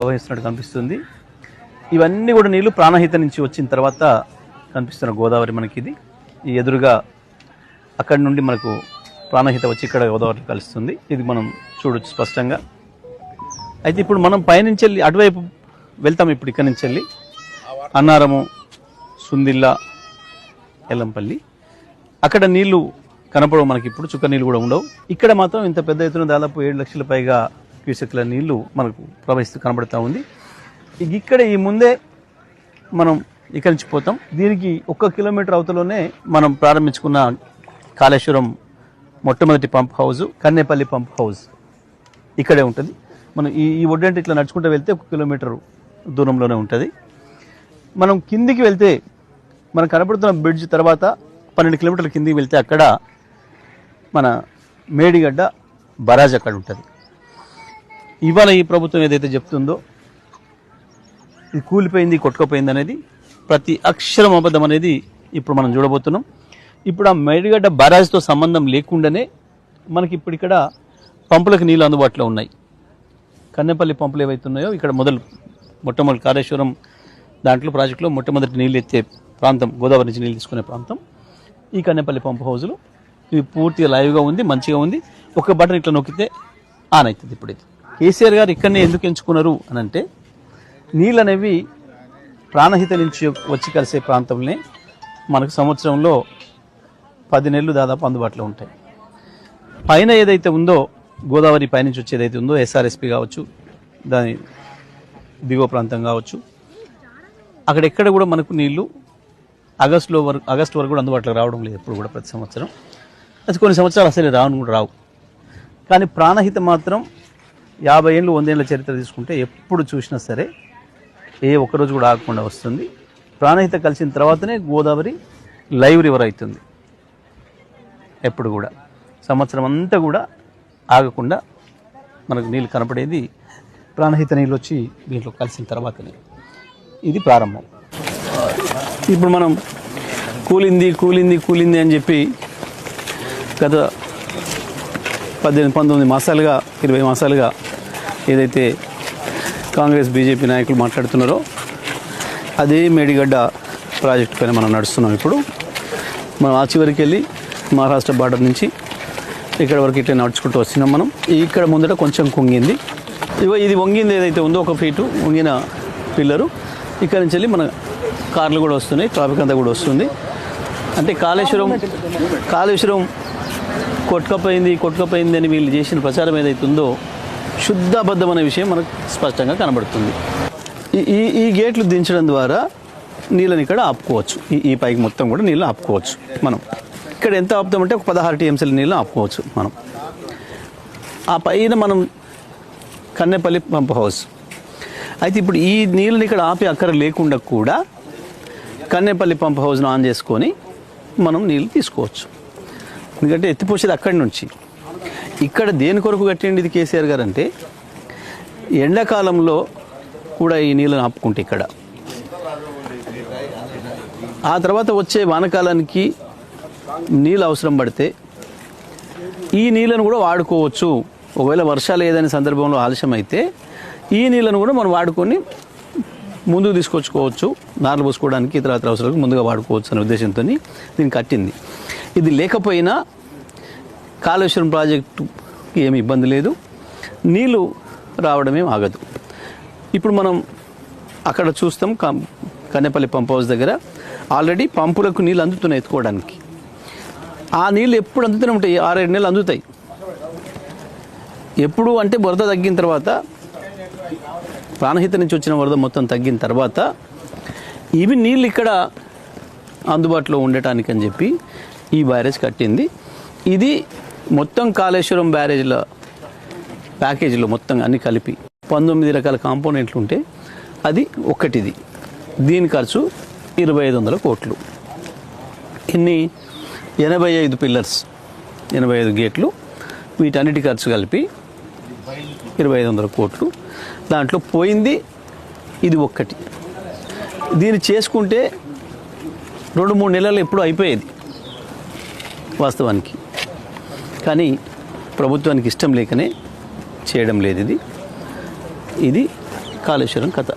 ప్రవహిస్తున్నట్టు కనిపిస్తుంది. ఇవన్నీ కూడా నీళ్ళు ప్రాణహిత నుంచి వచ్చిన తర్వాత కనిపిస్తున్న గోదావరి మనకి ఇది ఈ ఎదురుగా అక్కడి నుండి మనకు ప్రాణహిత వచ్చి ఇక్కడ గోదావరి కలుస్తుంది. ఇది మనం చూడొచ్చు స్పష్టంగా. అయితే ఇప్పుడు మనం పైనుంచి వెళ్ళి అటువైపు వెళ్తాం ఇప్పుడు ఇక్కడి నుంచి వెళ్ళి. అన్నారము సుందిల్లా ఎల్లంపల్లి. అక్కడ నీళ్ళు కనపడవు మనకి ఇప్పుడు చుక్క నీళ్ళు కూడా ఉండవు. ఇక్కడ మాత్రం ఇంత పెద్ద ఎత్తున దాదాపు ఏడు లక్షల పైగా క్యూసెక్ల నీళ్ళు మనకు ప్రవహిస్తూ కనబడుతూ ఉంది. ఇక ఇక్కడ ఈ ముందే మనం ఇక్కడి నుంచి పోతాం. దీనికి ఒక్క కిలోమీటర్ అవతలోనే మనం ప్రారంభించుకున్న కాళేశ్వరం మొట్టమొదటి pump house Kannepalli pump house ఇక్కడే ఉంటుంది. మనం ఈ ఈ ఒడ్డంటే ఇట్లా నడుచుకుంటూ వెళ్తే ఒక కిలోమీటర్ దూరంలోనే ఉంటుంది. మనం కిందికి వెళ్తే మనం కనపడుతున్న బ్రిడ్జ్ తర్వాత పన్నెండు కిలోమీటర్ల కిందికి వెళ్తే అక్కడ మన మేడిగడ్డ బరాజ్ అక్కడ ఉంటుంది. ఇవాళ ఈ ప్రభుత్వం ఏదైతే చెప్తుందో ఇది కూలిపోయింది కొట్టుకుపోయింది అనేది ప్రతి అక్షరం అబద్ధం అనేది ఇప్పుడు మనం చూడబోతున్నాం. ఇప్పుడు ఆ మేడిగడ్డ బరాజ్తో సంబంధం లేకుండానే మనకి ఇప్పుడు ఇక్కడ పంపులకు నీళ్ళు అందుబాటులో ఉన్నాయి. కన్నెపల్లి పంపులు ఏవైతే ఉన్నాయో ఇక్కడ మొదలు మొట్టమొదటి కాళేశ్వరం దాంట్లో ప్రాజెక్టులో మొట్టమొదటి నీళ్ళు ఎత్తే ప్రాంతం గోదావరి నుంచి నీళ్ళు తీసుకునే ప్రాంతం. ఈ కన్నెపల్లి పంపు హౌజులు ఇవి పూర్తిగా లైవ్గా ఉంది మంచిగా ఉంది. ఒక బటన్ ఇట్లా నొక్కితే ఆన్ అవుతుంది ఇప్పుడైతే. కేసీఆర్ గారు ఇక్కడనే ఎందుకు ఎంచుకున్నారు అని అంటే నీళ్ళు అనేవి ప్రాణహిత నుంచి వచ్చి కలిసే ప్రాంతంలోనే మనకు సంవత్సరంలో పది నెలలు దాదాపు అందుబాటులో ఉంటాయి. పైన ఏదైతే ఉందో గోదావరి పైనుంచి వచ్చి ఏదైతే ఉందో ఎస్ఆర్ఎస్పి కావచ్చు దాని దిగువ ప్రాంతం కావచ్చు అక్కడెక్కడ కూడా మనకు నీళ్ళు ఆగస్టులో వరకు ఆగస్టు వరకు కూడా అందుబాటులో రావడం లేదు ఎప్పుడు కూడా ప్రతి సంవత్సరం. అది కొన్ని సంవత్సరాలు అసలు రావడం కూడా రావు. కానీ ప్రాణహిత మాత్రం యాభై ఏళ్ళు వందేళ్ళ చరిత్ర తీసుకుంటే ఎప్పుడు చూసినా సరే ఏ ఒక్కరోజు కూడా ఆగకుండా వస్తుంది. ప్రాణహిత కలిసిన తర్వాతనే గోదావరి లైవ్ రివర్ అవుతుంది. ఎప్పుడు కూడా. సంవత్సరం అంతా కూడా ఆగకుండా మనకు నీళ్ళు కనపడేది ప్రాణహిత నీళ్ళు వచ్చి దీంట్లో కలిసిన తర్వాతనే. ఇది ప్రారంభం. ఇప్పుడు మనం కూలింది కూలింది కూలింది అని చెప్పి గత పద్దెనిమిది పంతొమ్మిది మాసాలుగా ఇరవై మాసాలుగా ఏదైతే కాంగ్రెస్ బీజేపీ నాయకులు మాట్లాడుతున్నారో అదే మేడిగడ్డ ప్రాజెక్ట్ పైన మనం నడుస్తున్నాం ఇప్పుడు. మనం ఆ చివరికి వెళ్ళి మహారాష్ట్ర బార్డర్ నుంచి ఇక్కడ వరకు ఇట్లా నడుచుకుంటూ వస్తున్నాం మనం. ఇక్కడ ముందట కొంచెం కుంగింది. ఇగో ఇది వంగింది ఏదైతే ఉందో ఒక ఫీటు వంగిన పిల్లరు. ఇక్కడ నుంచి వెళ్ళి మన కార్లు కూడా వస్తున్నాయి ట్రాఫిక్ అంతా కూడా వస్తుంది. అంటే కాళేశ్వరం కాళేశ్వరం కొట్టుకపోయింది కొట్టుకపోయింది అని వీళ్ళు చేసిన ప్రచారం ఏదైతే ఉందో శుద్ధ అబద్ధమైన విషయం మనకు స్పష్టంగా కనబడుతుంది. ఈ ఈ ఈ గేట్లు దించడం ద్వారా నీళ్ళని ఇక్కడ ఆపుకోవచ్చు. ఈ ఈ పైకి మొత్తం కూడా నీళ్ళు ఆపుకోవచ్చు మనం. ఇక్కడ ఎంత ఆపుతామంటే ఒక పదహారు టీఎంసీల నీళ్ళు ఆపుకోవచ్చు మనం. ఆ పైన మనం కన్నెపల్లి పంప్ హౌస్. అయితే ఇప్పుడు ఈ నీళ్ళని ఇక్కడ ఆపే అక్కర లేకుండా కూడా కన్నెపల్లి పంప్ హౌస్ను ఆన్ చేసుకొని మనం నీళ్ళు తీసుకోవచ్చు. ఎందుకంటే ఎత్తిపోసేది అక్కడి నుంచి. ఇక్కడ దేని కొరకు కట్టండి ఇది కేసీఆర్ గారు అంటే ఎండాకాలంలో కూడా ఈ నీళ్ళని ఆపుకుంటే ఇక్కడ. ఆ తర్వాత వచ్చే వానకాలానికి నీళ్ళు అవసరం పడితే ఈ నీళ్ళను కూడా వాడుకోవచ్చు. ఒకవేళ వర్షాలు ఏదైనా సందర్భంలో ఆలస్యం అయితే ఈ నీళ్ళను కూడా మనం వాడుకొని ముందుకు తీసుకొచ్చుకోవచ్చు. నార్లు పోసుకోవడానికి ఇతర ఇతర అవసరాలకు ముందుగా వాడుకోవచ్చు అనే ఉద్దేశంతో దీన్ని కట్టింది. ఇది లేకపోయినా కాళేశ్వరం ప్రాజెక్టు ఏమి ఇబ్బంది లేదు. నీళ్ళు రావడమేం ఆగదు. ఇప్పుడు మనం అక్కడ చూస్తాం కం- కన్నెపల్లి పంప్ హౌస్ దగ్గర ఆల్రెడీ పంపులకు నీళ్ళు అందుతున్నాయి ఎత్తుకోవడానికి. ఆ నీళ్ళు ఎప్పుడు అందుతూనే ఉంటాయి. ఆరేడు నెలలు అందుతాయి. ఎప్పుడు అంటే వరద తగ్గిన తర్వాత ప్రాణహిత నుంచి వచ్చిన వరద మొత్తం తగ్గిన తర్వాత ఇవి నీళ్ళు ఇక్కడ అందుబాటులో ఉండటానికి అని చెప్పి ఈ బ్యారేజ్ కట్టింది. ఇది మొత్తం కాళేశ్వరం బ్యారేజ్ల ప్యాకేజీలో మొత్తం అన్ని కలిపి పంతొమ్మిది రకాల కాంపోనెంట్లు ఉంటే అది ఒక్కటిది దీని ఖర్చు ఇరవై ఐదు వందల కోట్లు. ఇన్ని ఎనభై ఐదు పిల్లర్స్ ఎనభై ఐదు గేట్లు వీటన్నిటి ఖర్చు కలిపి ఇరవై ఐదు వందల కోట్లు. దాంట్లో పోయింది ఇది ఒక్కటి. దీన్ని చేసుకుంటే రెండు మూడు నెలలు ఎప్పుడు అయిపోయేది వాస్తవానికి. కానీ ప్రభుత్వానికి ఇష్టం లేకనే చేయడం లేదు ఇది. ఇది కాళేశ్వరం కథ.